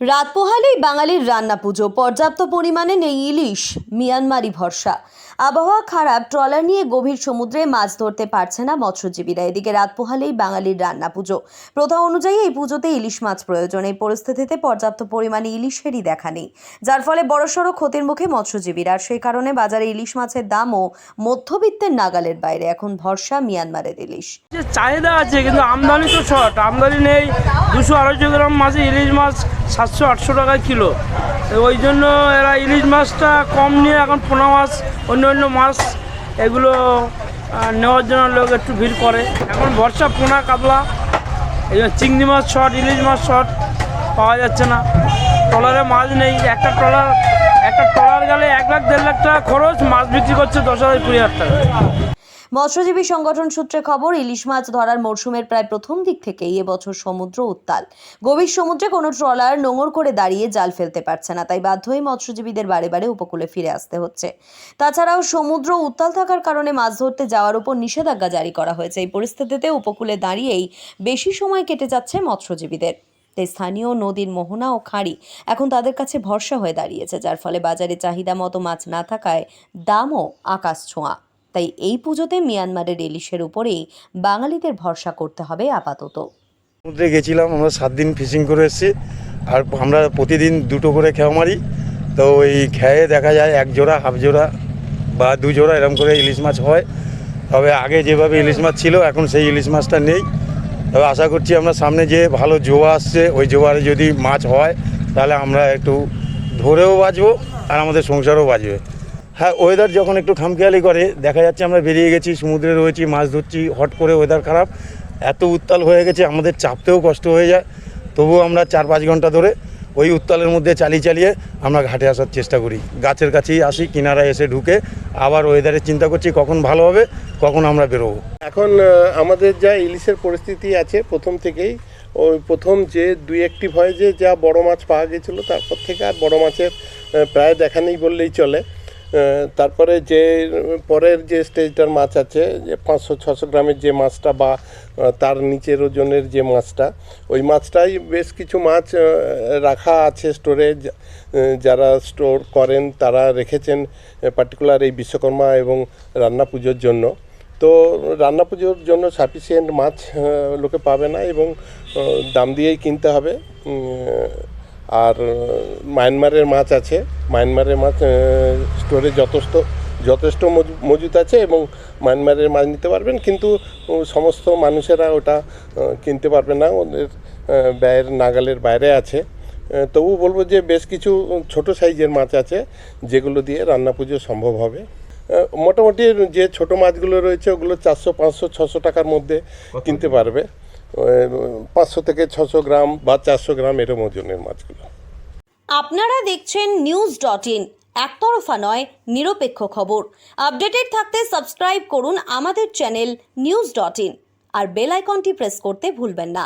রাত পোহালেই বাঙালির রান্না পুজো, পর্যাপ্ত পরিমাণে নেই ইলিশ, মিয়ানমারি ভরসা। আবহাওয়া খারাপ, ট্রলার নিয়ে গভীর সমুদ্রে মাছ ধরতে পারছে না মৎস্যজীবীরা। এদিকে রাত পোহালেই বাঙালির রান্না পুজো। প্রথা অনুযায়ী এই পুজোতে ইলিশ মাছ প্রয়োজন। এই পরিস্থিতিতে পর্যাপ্ত পরিমাণে ইলিশেরই দেখা নেই। যার ফলে বড়সড় ক্ষতির মুখে মৎস্যজীবীরা। সেই কারণে বাজারে ইলিশ মাছের দামও মধ্যবিত্তের নাগালের বাইরে। এখন ভরসা মিয়ানমারের ইলিশ। চাহিদা আছে, কিন্তু আমদানি তো শর্ট। আমদানি নেই। দুশো আড়াইশো গ্রাম মাছে ইলিশ মাছ সাতশো, আটশো টাকা কিলো। ওই জন্য এরা ইলিশ মাছটা কম নিয়ে এখন পোনা মাছ, অন্য অন্য মাছ এগুলো নেওয়ার জন্য লোক একটু ভিড় করে। এখন বর্ষা পোনা কাতলা, এই চিংড়ি মাছ শর্ট, ইলিশ মাছ শর্ট পাওয়া যাচ্ছে না। ট্রলারে মাছ নেই, একটা ট্রলার একটা ট্রলার গেলে এক লাখ, দেড় লাখ টাকা খরচ, মাছ বিক্রি করছে দশ হাজার কুড়ি হাজার টাকা। মৎস্যজীবী সংগঠন সূত্রে খবর, ইলিশ মাছ ধরার মরশুমের প্রায় প্রথম দিক থেকেই এবছর সমুদ্র উত্তাল। গভীর সমুদ্রে কোনো ট্রলার নোঙর করে দাঁড়িয়ে জাল ফেলতে পারছে না, তাই বাধ্য হয়ে মৎস্যজীবীদের বারে বারে উপকূলে ফিরে আসতে হচ্ছে। তাছাড়াও সমুদ্র উত্তাল থাকার কারণে মাছ ধরতে যাওয়ার উপর নিষেধাজ্ঞা জারি করা হয়েছে। এই পরিস্থিতিতে উপকূলে দাঁড়িয়েই বেশি সময় কেটে যাচ্ছে মৎস্যজীবীদের। তাই স্থানীয় নদীর মোহনা ও খাঁড়ি এখন তাদের কাছে ভরসা হয়ে দাঁড়িয়েছে, যার ফলে বাজারে চাহিদা মতো মাছ না থাকায় দামও আকাশ ছোঁয়া। তাই এই পুজোতে মিয়ানমারের ইলিশের উপরেই বাঙালিদের ভরসা করতে হবে আপাতত। সমুদ্রে গেছিলাম, আমরা সাত দিন ফিশিং করে এসেছি। আর আমরা প্রতিদিন দুটো করে খেয়া মারি। তো ওই খেয়ে দেখা যায় এক জোড়া, হাফ জোড়া বা দু জোড়া এরকম করে ইলিশ মাছ হয়। তবে আগে যেভাবে ইলিশ মাছ ছিল, এখন সেই ইলিশ মাছটা নেই। তবে আশা করছি আমরা সামনে যে ভালো জোয়া আসছে, ওই জোয়ারে যদি মাছ হয়, তাহলে আমরা একটু ধরেও বাঁচবো আর আমাদের সংসারও বাঁচবে। হ্যাঁ ওয়েদার যখন একটু খামখেয়ালি করে, দেখা যাচ্ছে আমরা বেরিয়ে গেছি, সমুদ্রে রয়েছি, মাছ ধরছি, হট করে ওয়েদার খারাপ। এত উত্তাল হয়ে গেছে, আমাদের চাপতেও কষ্ট হয়ে যায়। তবুও আমরা চার পাঁচ ঘণ্টা ধরে ওই উত্তালের মধ্যে চালিয়ে চালিয়ে আমরা ঘাটে আসার চেষ্টা করি। গাছের কাছেই আসি কিনারায় এসে ঢুকে আবার ওয়েদারের চিন্তা করছি, কখন ভালো হবে, কখন আমরা বেরোবো। এখন আমাদের যা ইলিশের পরিস্থিতি আছে, প্রথম থেকেই, ওই প্রথম যে দুই একটি ভয়েজে যা বড় মাছ পাওয়া গেছিল, তারপর থেকে আর বড় মাছের প্রায় দেখা নেই বললেই চলে। তারপরে যে, পরের যে স্টেজটার মাছ আছে, যে পাঁচশো, ছশো গ্রামের যে মাছটা বা তার নিচের ওজনের যে মাছটা, ওই মাছটাই বেশ কিছু মাছ রাখা আছে স্টোরে যারা স্টোর করেন তারা রেখেছেন পার্টিকুলার এই বিশ্বকর্মা এবং রান্না পুজোর জন্য। তো রান্না পুজোর জন্য সাফিসিয়েন্ট মাছ লোকে পাবে না এবং দাম দিয়েই কিনতে হবে। আর মায়ানমারের মাছ আছে। মায়ানমারের মাছ স্টোরে যথেষ্ট যথেষ্ট মজু- মজুত আছে এবং মায়ানমারের মাছ নিতে পারবেন। কিন্তু সমস্ত মানুষেরা ওটা কিনতে পারবে না। ওদের ব্যয়ের নাগালের বাইরে আছে। তবু বলব যে বেশ কিছু ছোট সাইজের মাছ আছে যেগুলো দিয়ে রান্না পুজো সম্ভব হবে। মোটামুটি যে ছোট মাছগুলো রয়েছে ওগুলো চারশো পাঁচশো ছশো টাকার মধ্যে কিনতে পারবে। পাঁচশো থেকে ছশো গ্রাম বা চারশো গ্রাম এরম ওজনের মাছগুলো। আপনারা দেখছেন নিউজ ডট ইন, একতরফা নয়, নিরপেক্ষ খবর। আপডেটেড থাকতে সাবস্ক্রাইব করুন আমাদের চ্যানেল নিউজ ডট ইন, আর বেল আইকনটি প্রেস করতে ভুলবেন না।